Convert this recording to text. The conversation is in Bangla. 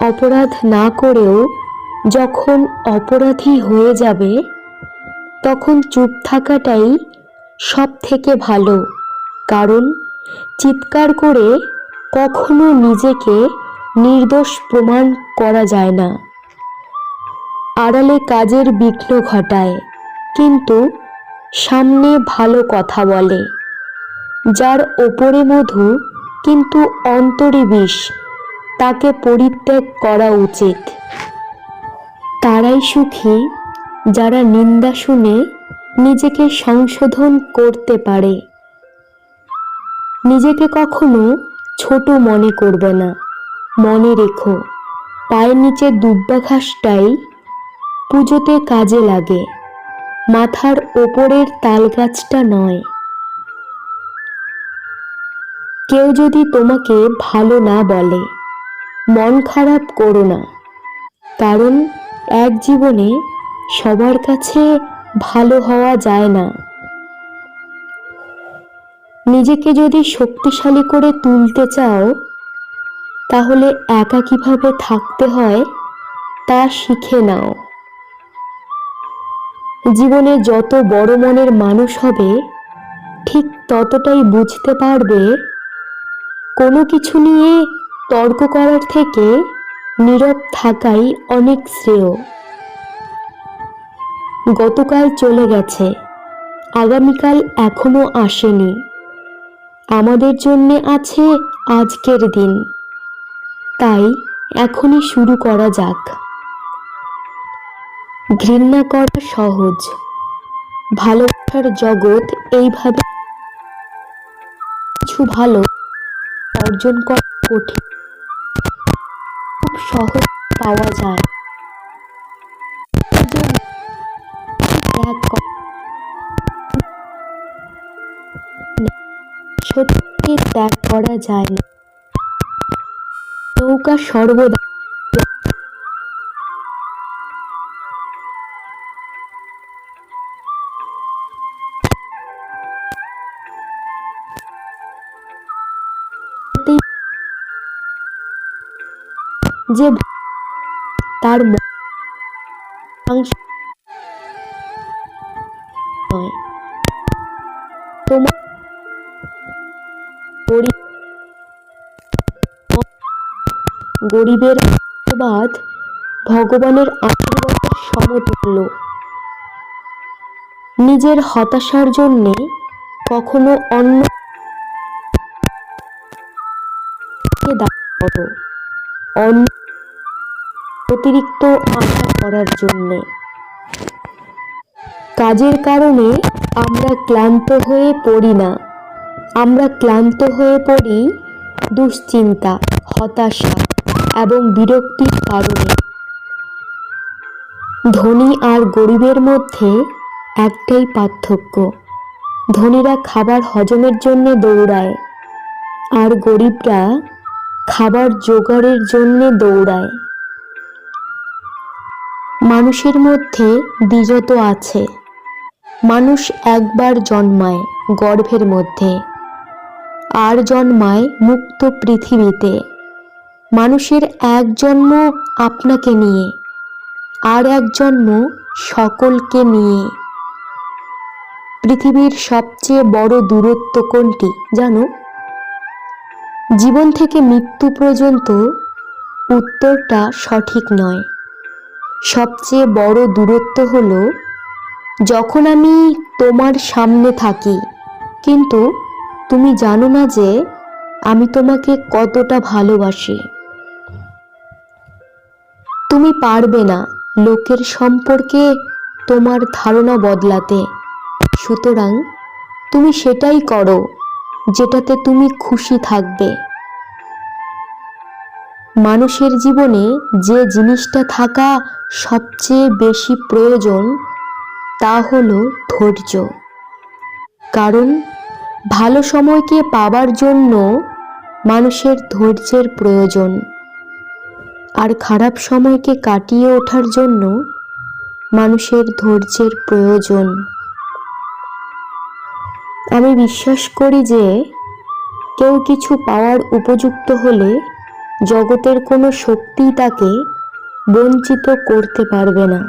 অপরাধ না করেও যখন অপরাধী হয়ে যাবে, তখন চুপ থাকাটাই সব থেকে ভালো। কারণ চিৎকার করে কখনো নিজেকে নির্দোষ প্রমাণ করা যায় না। আড়ালে কাজের বিঘ্ন ঘটায়, কিন্তু সামনে ভালো কথা বলে। যার ওপরে মধু, কিন্তু অন্তরে বিষ। তাকে পরিত্যাগ করা উচিত। তারাই সুখী যারা নিন্দা শুনে নিজেকে সংশোধন করতে পারে। নিজেকে কখনো ছোট মনে করবে না। মনে রেখো, পায়ের নিচে দুব্বা ঘাসটাই পুজোতে কাজে লাগে। মাথার ওপরের তাল গাছটা নয়। কেউ যদি তোমাকে ভালো না বলে মন খারাপ করো না। কারণ এক জীবনে সবার কাছে ভালো হওয়া যায় না। নিজেকে যদি শক্তিশালী করে তুলতে চাও, তাহলে একা কীভাবে থাকতে হয় তা শিখে নাও। জীবনে যত বড় মনের মানুষ হবে, ঠিক ততটাই বুঝতে পারবে কোনো কিছু নিয়ে তর্ক করার থেকে নীরব থাকাই অনেক শ্রেয়। গতকাল চলে গেছে, আগামীকাল এখনও আসেনি। আমাদের জন্য আছে আজকের দিন। তাই এখনই শুরু করা যাক। ঘৃণা করা সহজ, ভালোবাসার জগৎ এইভাবে কিছু ভালো অর্জন করা কঠিন। সহজ পাওয়া যায়। সত্যি ত্যাগ করা যায়। নৌকা সর্বদা যে তার গরিবের আশীর্বাদ ভগবানের আশীর্বাদের সমতুল্য। নিজের হতাশার জন্যে কখনো অন্য দায়ী করো। অতিরিক্ত আশা করার জন্যে। কাজের কারণে আমরা ক্লান্ত হয়ে পড়ি না। আমরা ক্লান্ত হয়ে পড়ি দুশ্চিন্তা, হতাশা এবং বিরক্তির কারণে। ধনী আর গরিবের মধ্যে একটাই পার্থক্য। ধনীরা খাবার হজমের জন্য দৌড়ায়, আর গরিবরা খাবার জোগাড়ের জন্য দৌড়ায়। মানুষের মধ্যে দ্বিজত আছে। মানুষ একবার জন্মায় গর্ভের মধ্যে। আর জন্মায় মুক্ত পৃথিবীতে। মানুষের এক জন্ম আপনাকে নিয়ে, আর এক জন্ম সকলকে নিয়ে। পৃথিবীর সবচেয়ে বড় দূরত্ব কোনটি জানো? জীবন থেকে মৃত্যু পর্যন্ত উত্তরটা সঠিক নয়। সবচেয়ে বড় দূরত্ব হলো, যখন আমি তোমার সামনে থাকি, কিন্তু তুমি জানো না যে আমি তোমাকে কতটা ভালোবাসি। তুমি পারবে না লোকের সম্পর্কে তোমার ধারণা বদলাতে। সুতরাং তুমি সেটাই করো। যেটাতে তুমি খুশি থাকবে। মানুষের জীবনে যে জিনিসটা থাকা সবচেয়ে বেশি প্রয়োজন, তা হলো ধৈর্য। কারণ, ভালো সময়কে পাবার জন্য মানুষের ধৈর্যের প্রয়োজন। আর খারাপ সময়কে কাটিয়ে ওঠার জন্য মানুষের ধৈর্যের প্রয়োজন। আমি বিশ্বাস করি যে কেউ কিছু পাওয়ার উপযুক্ত হলে জগতের কোনো শক্তি তাকে বঞ্চিত করতে পারবে না।